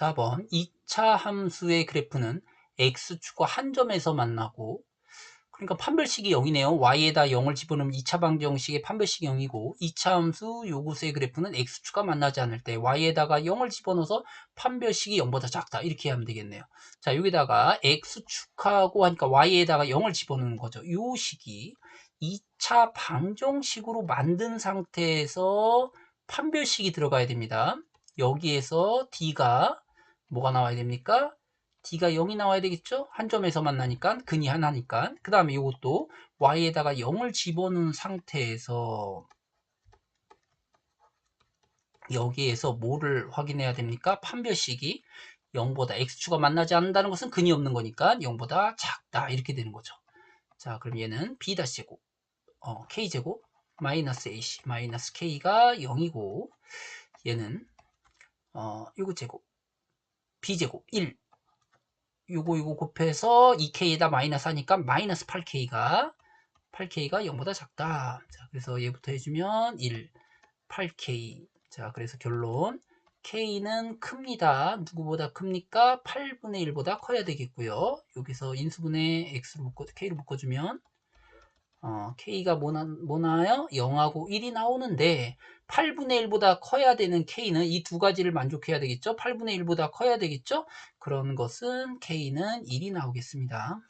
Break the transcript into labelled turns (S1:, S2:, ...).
S1: 4번 2차 함수의 그래프는 x축과 한 점에서 만나고 그러니까 판별식이 0이네요. y에다 0을 집어넣으면 2차 방정식의 판별식이 0이고 2차 함수 요구수의 그래프는 x축과 만나지 않을 때 y에다가 0을 집어넣어서 판별식이 0보다 작다. 이렇게 하면 되겠네요. 자, 여기다가 x축하고 하니까 y에다가 0을 집어넣는 거죠. 요 식이 2차 방정식으로 만든 상태에서 판별식이 들어가야 됩니다. 여기에서 d가 뭐가 나와야 됩니까? d가 0이 나와야 되겠죠? 한 점에서 만나니까 근이 하나니까 그 다음에 이것도 y에다가 0을 집어넣은 상태에서 여기에서 뭐를 확인해야 됩니까? 판별식이 0보다 x축과 만나지 않는다는 것은 근이 없는 거니까 0보다 작다 이렇게 되는 거죠. 자 그럼 얘는 b-제곱 어, k제곱 마이너스 ac 마이너스 k가 0이고 얘는 어, 요거 제곱 b제곱 1 요거 요거 곱해서 2k에다 마이너스 하니까 마이너스 8k가 8k가 0보다 작다. 자, 그래서 얘부터 해주면 1, 8k. 자, 그래서 결론 k는 큽니다. 누구보다 큽니까? 8분의 1보다 커야 되겠고요. 여기서 인수분해 x로 묶어 k로 묶어주면 어, k가 뭐나, 뭐나요? 0하고 1이 나오는데 8분의 1보다 커야 되는 k는 이 두 가지를 만족해야 되겠죠? 8분의 1보다 커야 되겠죠? 그런 것은 k는 1이 나오겠습니다.